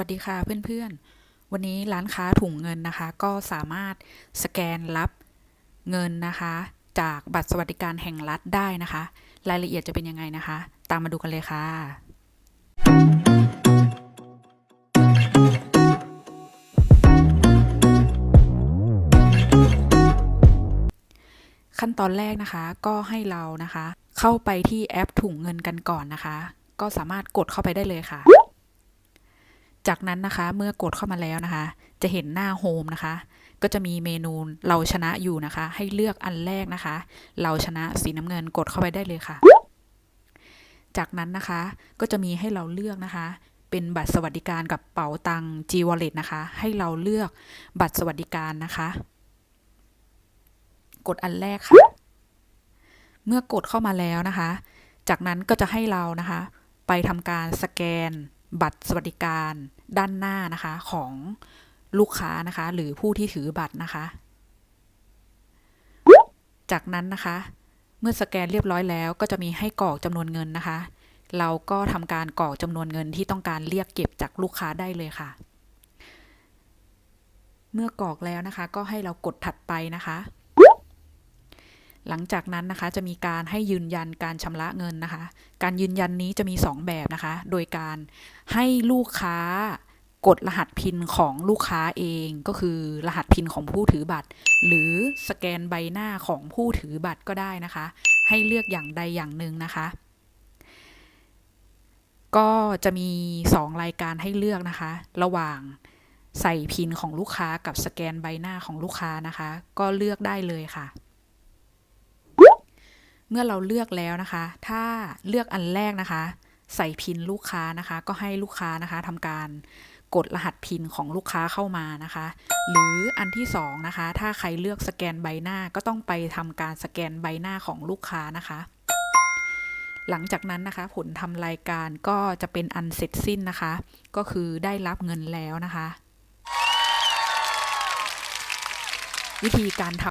วัสดีค่ะเพื่อนๆ วันนี้ร้านค้าถุงเงินนะคะ ก็สามารถสแกนรับเงินนะคะ จากบัตรสวัสดิการแห่งรัฐได้นะคะ รายละเอียดจะเป็นยังไงนะคะ ตามมาดูกันเลยค่ะ ขั้นตอนแรกนะคะก็ให้เรานะคะ เข้าไปที่แอปถุงเงินกันก่อนนะคะ ก็สามารถกดเข้าไปได้เลยค่ะ จากนั้นนะคะเมื่อกดเข้ามาแล้วนะคะ จะเห็นหน้าโฮมนะคะ ก็จะมีเมนูเราชนะอยู่นะคะ ให้เลือกอันแรกนะคะ เราชนะสีน้ำเงินกดเข้าไปได้เลยค่ะ จากนั้นนะคะก็จะมีให้เราเลือกนะคะ เป็นบัตรสวัสดิการกับเป๋าตัง G Wallet นะคะ ให้เราเลือกบัตรสวัสดิการนะคะ กดอันแรกค่ะ เมื่อกดเข้ามาแล้วนะคะ จากนั้นก็จะให้เรานะคะ ไปทำการสแกน บัตรสวัสดิการด้านหน้านะคะของลูกค้านะคะ หรือผู้ที่ถือบัตรนะคะ จากนั้นนะคะ เมื่อสแกนเรียบร้อยแล้วก็จะมีให้กรอกจำนวนเงินนะคะ เราก็ทำการกรอกจำนวนเงินที่ต้องการเรียกเก็บจากลูกค้าได้เลยค่ะ เมื่อกรอกแล้วนะคะ ก็ให้เรากดถัดไปนะคะ หลังจากนั้นนะคะจะมีการให้ยืนยันการชำระเงินนะคะ การยืนยันนี้จะมี 2 แบบนะคะ โดยการให้ลูกค้ากดรหัสพินของลูกค้าเองก็คือรหัสพินของผู้ถือบัตร หรือสแกนใบหน้าของผู้ถือบัตรก็ได้นะคะ ให้เลือกอย่างใดอย่างหนึ่งนะคะ ก็จะมี 2 รายการให้เลือกนะคะ ระหว่างใส่พินของลูกค้ากับสแกนใบหน้าของลูกค้านะคะ ก็เลือกได้เลยค่ะ เมื่อเราเลือกแล้วนะคะ ถ้าเลือกอันแรกนะคะ ใส่พินลูกค้านะคะ ก็ให้ลูกค้านะคะทำการกดรหัสพินของลูกค้าเข้ามานะคะ หรืออันที่สองนะคะ ถ้าใครเลือกสแกนใบหน้าก็ต้องไปทำการสแกนใบหน้าของลูกค้านะคะ หลังจากนั้นนะคะ ผลทำรายการก็จะเป็นอันเสร็จสิ้นนะคะ ก็คือได้รับเงินแล้วนะคะ วิธีการทำ